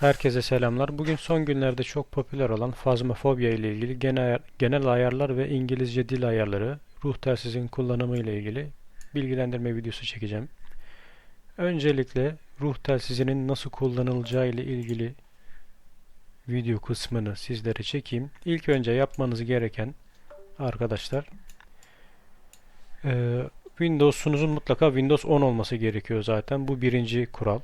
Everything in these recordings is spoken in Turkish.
Herkese selamlar. Bugün son günlerde çok popüler olan fazmafobya ile ilgili genel, genel ayarlar ve İngilizce dil ayarları, ruh telsizin kullanımı ile ilgili bilgilendirme videosu çekeceğim. Öncelikle ruh telsizinin nasıl kullanılacağı ile ilgili video kısmını sizlere çekeyim. İlk önce yapmanız gereken arkadaşlar Windows'unuzun mutlaka Windows 10 olması gerekiyor zaten. Bu birinci kural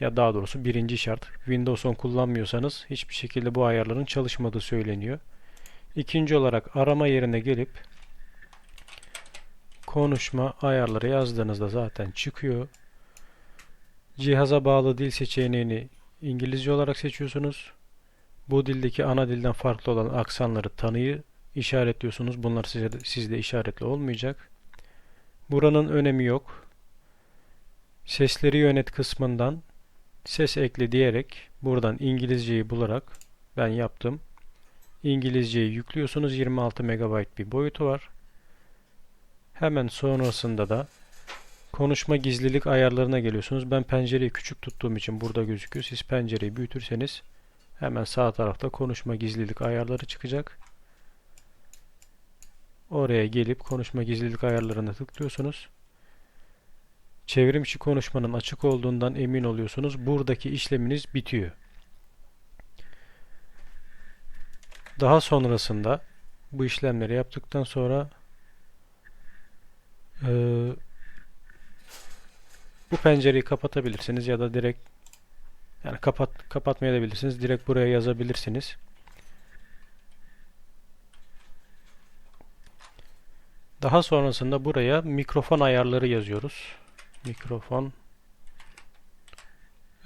ya daha doğrusu birinci şart Windows 10 kullanmıyorsanız hiçbir şekilde bu ayarların çalışmadığı söyleniyor. İkinci olarak arama yerine gelip konuşma ayarları yazdığınızda zaten çıkıyor. Cihaza bağlı dil seçeneğini İngilizce olarak seçiyorsunuz. Bu dildeki ana dilden farklı olan aksanları tanıyı işaretliyorsunuz. Bunlar size, sizde işaretli olmayacak. Buranın önemi yok. Sesleri yönet kısmından ses ekle diyerek buradan İngilizceyi bularak ben yaptım. İngilizceyi yüklüyorsunuz. 26 MB bir boyutu var. Hemen sonrasında da konuşma gizlilik ayarlarına geliyorsunuz. Ben pencereyi küçük tuttuğum için burada gözüküyor. Siz pencereyi büyütürseniz hemen sağ tarafta konuşma gizlilik ayarları çıkacak. Oraya gelip konuşma gizlilik ayarlarına tıklıyorsunuz. Çevrim içi konuşmanın açık olduğundan emin oluyorsunuz. Buradaki işleminiz bitiyor. Daha sonrasında bu işlemleri yaptıktan sonra e, bu pencereyi kapatabilirsiniz ya da direkt yani kapat kapatmayabilirsiniz. Direkt buraya yazabilirsiniz. Daha sonrasında buraya mikrofon ayarları yazıyoruz mikrofon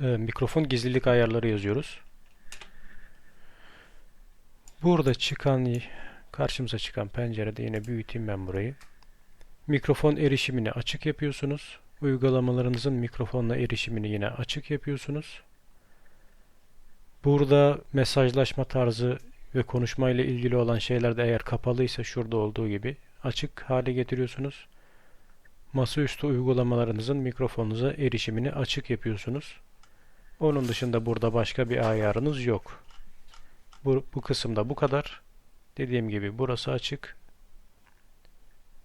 e, mikrofon gizlilik ayarları yazıyoruz. Burada çıkan karşımıza çıkan pencerede yine büyüteyim ben burayı. Mikrofon erişimini açık yapıyorsunuz. Uygulamalarınızın mikrofonla erişimini yine açık yapıyorsunuz. Burada mesajlaşma tarzı ve konuşma ile ilgili olan şeyler de eğer kapalıysa şurada olduğu gibi açık hale getiriyorsunuz masaüstü uygulamalarınızın mikrofonunuza erişimini açık yapıyorsunuz. Onun dışında burada başka bir ayarınız yok. Bu, bu kısımda bu kadar. Dediğim gibi burası açık.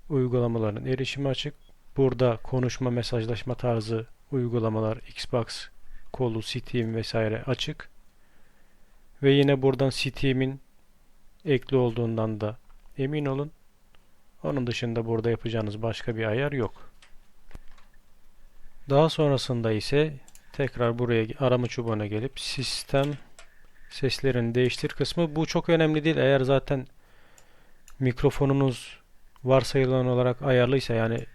Uygulamaların erişimi açık. Burada konuşma, mesajlaşma tarzı uygulamalar, Xbox, kolu, Steam vesaire açık. Ve yine buradan Steam'in ekli olduğundan da emin olun. Onun dışında burada yapacağınız başka bir ayar yok. Daha sonrasında ise tekrar buraya arama çubuğuna gelip sistem seslerini değiştir kısmı bu çok önemli değil. Eğer zaten mikrofonunuz varsayılan olarak ayarlıysa yani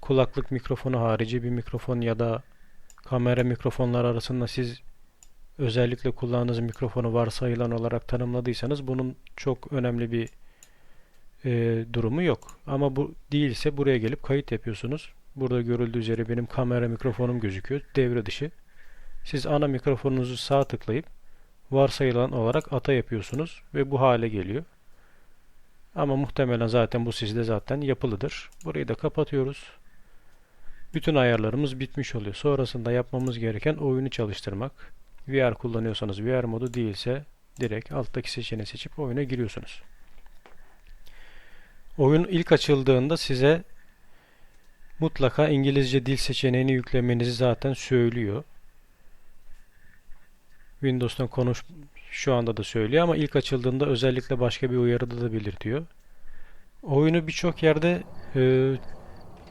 kulaklık mikrofonu harici bir mikrofon ya da kamera mikrofonlar arasında siz özellikle kullandığınız mikrofonu varsayılan olarak tanımladıysanız bunun çok önemli bir e, durumu yok. Ama bu değilse buraya gelip kayıt yapıyorsunuz. Burada görüldüğü üzere benim kamera mikrofonum gözüküyor. Devre dışı. Siz ana mikrofonunuzu sağ tıklayıp varsayılan olarak ata yapıyorsunuz ve bu hale geliyor. Ama muhtemelen zaten bu sizde zaten yapılıdır. Burayı da kapatıyoruz. Bütün ayarlarımız bitmiş oluyor. Sonrasında yapmamız gereken oyunu çalıştırmak. VR kullanıyorsanız VR modu değilse direkt alttaki seçeneği seçip oyuna giriyorsunuz. Oyun ilk açıldığında size mutlaka İngilizce dil seçeneğini yüklemenizi zaten söylüyor. Windows'tan konuş şu anda da söylüyor ama ilk açıldığında özellikle başka bir uyarıda da belirtiyor. Oyunu birçok yerde e,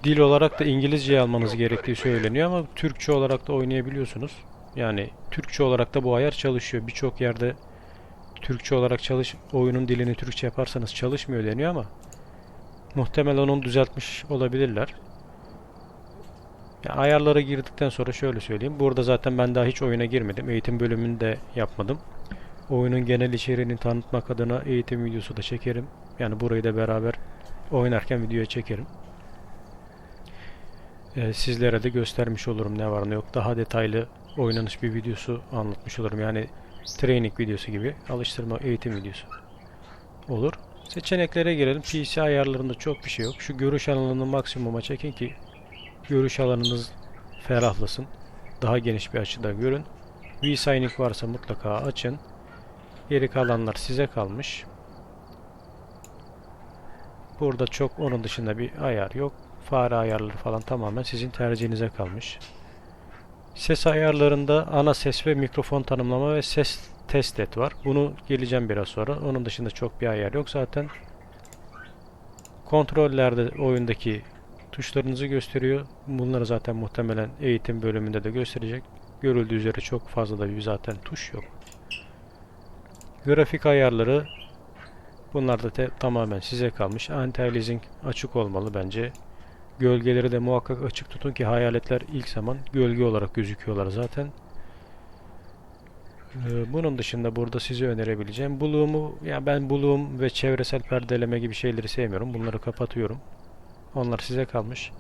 dil olarak da İngilizce almanız gerektiği söyleniyor ama Türkçe olarak da oynayabiliyorsunuz. Yani Türkçe olarak da bu ayar çalışıyor. Birçok yerde Türkçe olarak çalış oyunun dilini Türkçe yaparsanız çalışmıyor deniyor ama Muhtemelen onu düzeltmiş olabilirler. Yani ayarlara girdikten sonra şöyle söyleyeyim. Burada zaten ben daha hiç oyuna girmedim. Eğitim bölümünü de yapmadım. Oyunun genel içeriğini tanıtmak adına eğitim videosu da çekerim. Yani burayı da beraber oynarken videoya çekerim. Ee, sizlere de göstermiş olurum ne var ne yok. Daha detaylı oynanış bir videosu anlatmış olurum. Yani training videosu gibi alıştırma eğitim videosu olur. Seçeneklere girelim. PC ayarlarında çok bir şey yok. Şu görüş alanını maksimuma çekin ki görüş alanınız ferahlasın. Daha geniş bir açıda görün. vSigning varsa mutlaka açın. Geri kalanlar size kalmış. Burada çok onun dışında bir ayar yok. Fare ayarları falan tamamen sizin tercihinize kalmış. Ses ayarlarında ana ses ve mikrofon tanımlama ve ses test et var. Bunu geleceğim biraz sonra. Onun dışında çok bir ayar yok zaten. Kontrollerde oyundaki tuşlarınızı gösteriyor. Bunları zaten muhtemelen eğitim bölümünde de gösterecek. Görüldüğü üzere çok fazla da bir zaten tuş yok. Grafik ayarları bunlar da tamamen size kalmış. Anti-aliasing açık olmalı bence. Gölgeleri de muhakkak açık tutun ki hayaletler ilk zaman gölge olarak gözüküyorlar zaten. Ee, Bunun dışında burada size önerebileceğim Bloom'u ya ben Bloom ve çevresel perdeleme gibi şeyleri sevmiyorum. Bunları kapatıyorum. Onlar size kalmış.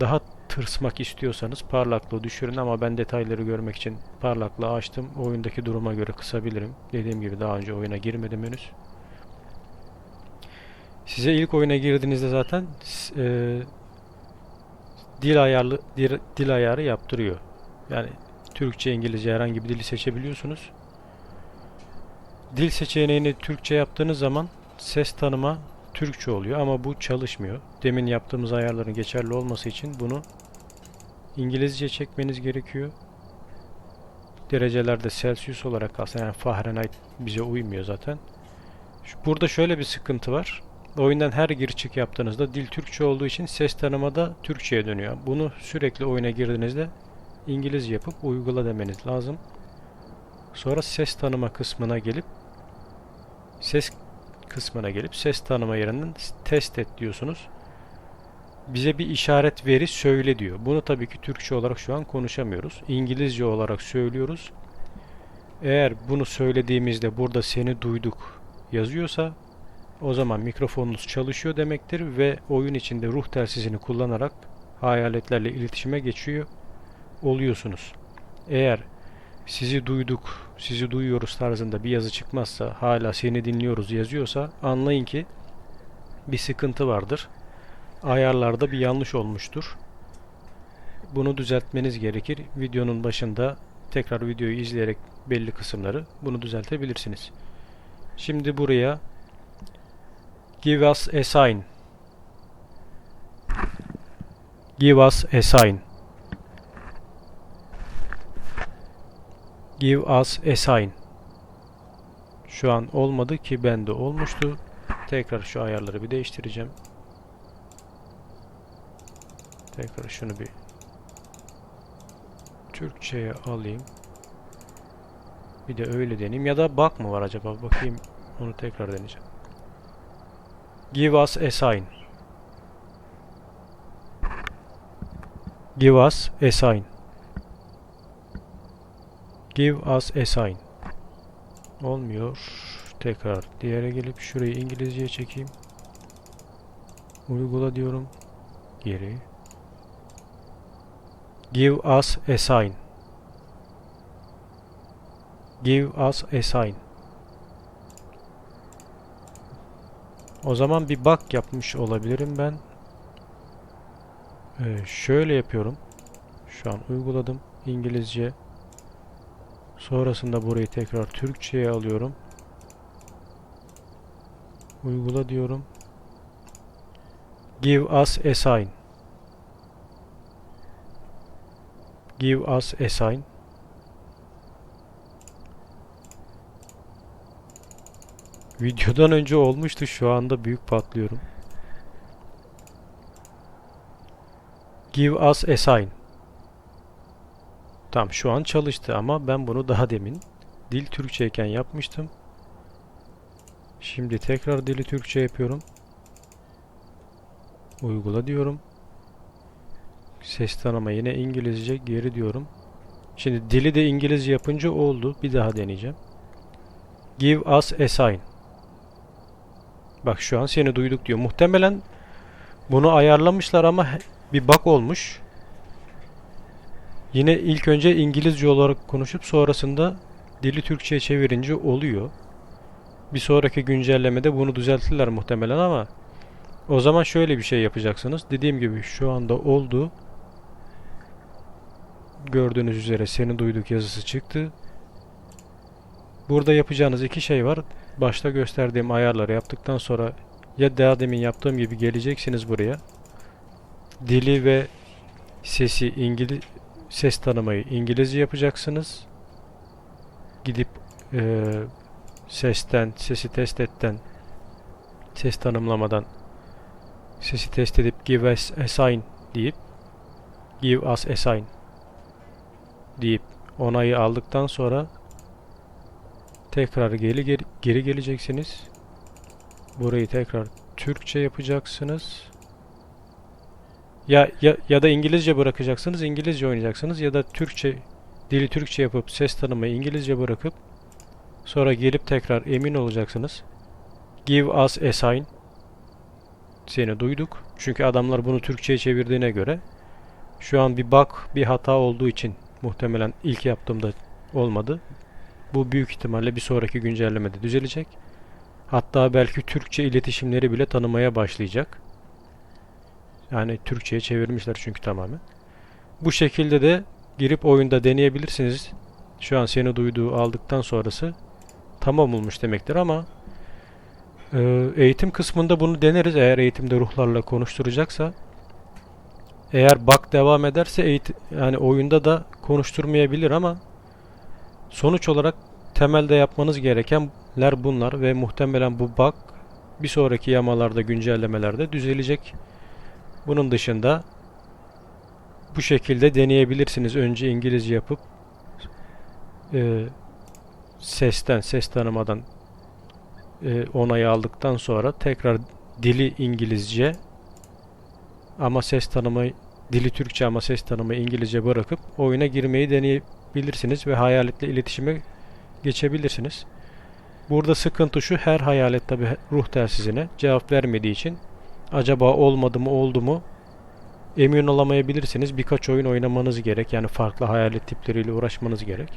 Daha tırsmak istiyorsanız parlaklığı düşürün ama ben detayları görmek için parlaklığı açtım. Oyundaki duruma göre kısabilirim. Dediğim gibi daha önce oyuna girmedim henüz. Size ilk oyuna girdiğinizde zaten e, dil ayarlı dil, dil ayarı yaptırıyor. Yani Türkçe, İngilizce herhangi bir dili seçebiliyorsunuz. Dil seçeneğini Türkçe yaptığınız zaman ses tanıma Türkçe oluyor ama bu çalışmıyor. Demin yaptığımız ayarların geçerli olması için bunu İngilizce çekmeniz gerekiyor. Derecelerde Celsius olarak kalsın yani Fahrenheit bize uymuyor zaten. Burada şöyle bir sıkıntı var. Oyundan her gir çık yaptığınızda dil Türkçe olduğu için ses tanımada Türkçe'ye dönüyor. Bunu sürekli oyuna girdiğinizde İngilizce yapıp uygula demeniz lazım. Sonra ses tanıma kısmına gelip ses kısmına gelip ses tanıma yerinden test et diyorsunuz. Bize bir işaret veri söyle diyor. Bunu tabii ki Türkçe olarak şu an konuşamıyoruz. İngilizce olarak söylüyoruz. Eğer bunu söylediğimizde burada seni duyduk yazıyorsa o zaman mikrofonunuz çalışıyor demektir ve oyun içinde ruh telsizini kullanarak hayaletlerle iletişime geçiyor oluyorsunuz. Eğer sizi duyduk, sizi duyuyoruz tarzında bir yazı çıkmazsa, hala seni dinliyoruz yazıyorsa anlayın ki bir sıkıntı vardır. Ayarlarda bir yanlış olmuştur. Bunu düzeltmeniz gerekir. Videonun başında tekrar videoyu izleyerek belli kısımları bunu düzeltebilirsiniz. Şimdi buraya Give us a sign. Give us a sign. Give us a sign. Şu an olmadı ki bende olmuştu. Tekrar şu ayarları bir değiştireceğim. Tekrar şunu bir Türkçe'ye alayım. Bir de öyle deneyeyim. Ya da bug mı var acaba? Bakayım. Onu tekrar deneyeceğim. Give us a sign. Give us a sign. Give us a sign. Olmuyor. Tekrar diğere gelip şurayı İngilizceye çekeyim. Uygula diyorum. Geri. Give us a sign. Give us a sign. O zaman bir bug yapmış olabilirim ben. Ee, şöyle yapıyorum. Şu an uyguladım İngilizce. Sonrasında burayı tekrar Türkçe'ye alıyorum. Uygula diyorum. Give us a sign. Give us a sign. Videodan önce olmuştu. Şu anda büyük patlıyorum. Give us a sign. Tamam şu an çalıştı ama ben bunu daha demin dil Türkçeyken yapmıştım. Şimdi tekrar dili Türkçe yapıyorum. Uygula diyorum. Ses tanıma yine İngilizce geri diyorum. Şimdi dili de İngilizce yapınca oldu. Bir daha deneyeceğim. Give us a sign. Bak şu an seni duyduk diyor. Muhtemelen bunu ayarlamışlar ama bir bug olmuş. Yine ilk önce İngilizce olarak konuşup sonrasında dili Türkçe'ye çevirince oluyor. Bir sonraki güncellemede bunu düzeltirler muhtemelen ama o zaman şöyle bir şey yapacaksınız. Dediğim gibi şu anda oldu. gördüğünüz üzere seni duyduk yazısı çıktı. Burada yapacağınız iki şey var. Başta gösterdiğim ayarları yaptıktan sonra ya daha demin yaptığım gibi geleceksiniz buraya. Dili ve sesi İngiliz ses tanımayı İngilizce yapacaksınız. Gidip eee, sesten, sesi test etten, ses tanımlamadan sesi test edip give us a deyip give us a sign deyip onayı aldıktan sonra tekrar geri geri, geri geleceksiniz. Burayı tekrar Türkçe yapacaksınız. Ya, ya ya da İngilizce bırakacaksınız, İngilizce oynayacaksınız ya da Türkçe dili Türkçe yapıp ses tanımayı İngilizce bırakıp sonra gelip tekrar emin olacaksınız. Give us a sign. Seni duyduk. Çünkü adamlar bunu Türkçe'ye çevirdiğine göre şu an bir bug, bir hata olduğu için muhtemelen ilk yaptığımda olmadı. Bu büyük ihtimalle bir sonraki güncellemede düzelecek. Hatta belki Türkçe iletişimleri bile tanımaya başlayacak. Yani Türkçe'ye çevirmişler çünkü tamamen. Bu şekilde de girip oyunda deneyebilirsiniz. Şu an seni duyduğu aldıktan sonrası tamam olmuş demektir ama e, eğitim kısmında bunu deneriz. Eğer eğitimde ruhlarla konuşturacaksa eğer bug devam ederse eğitim, yani oyunda da konuşturmayabilir ama sonuç olarak temelde yapmanız gerekenler bunlar ve muhtemelen bu bug bir sonraki yamalarda güncellemelerde düzelecek. Bunun dışında bu şekilde deneyebilirsiniz. Önce İngilizce yapıp e, sesten, ses tanımadan e, onayı aldıktan sonra tekrar dili İngilizce ama ses tanımayı dili Türkçe ama ses tanımı İngilizce bırakıp oyuna girmeyi deneyebilirsiniz ve hayaletle iletişime geçebilirsiniz. Burada sıkıntı şu her hayalet tabi ruh telsizine cevap vermediği için acaba olmadı mı oldu mu emin olamayabilirsiniz. Birkaç oyun oynamanız gerek. Yani farklı hayalet tipleriyle uğraşmanız gerek.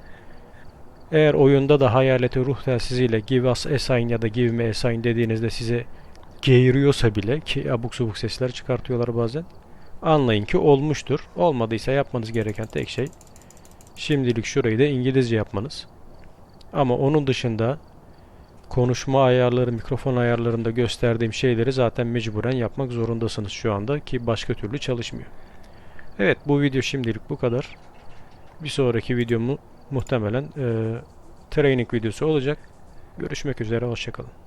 Eğer oyunda da hayaleti ruh telsiziyle give us a sign ya da give me a sign dediğinizde size geğiriyorsa bile ki abuk subuk sesler çıkartıyorlar bazen. Anlayın ki olmuştur. Olmadıysa yapmanız gereken tek şey şimdilik şurayı da İngilizce yapmanız. Ama onun dışında konuşma ayarları, mikrofon ayarlarında gösterdiğim şeyleri zaten mecburen yapmak zorundasınız şu anda ki başka türlü çalışmıyor. Evet bu video şimdilik bu kadar. Bir sonraki videomu muhtemelen e, training videosu olacak. Görüşmek üzere, hoşçakalın.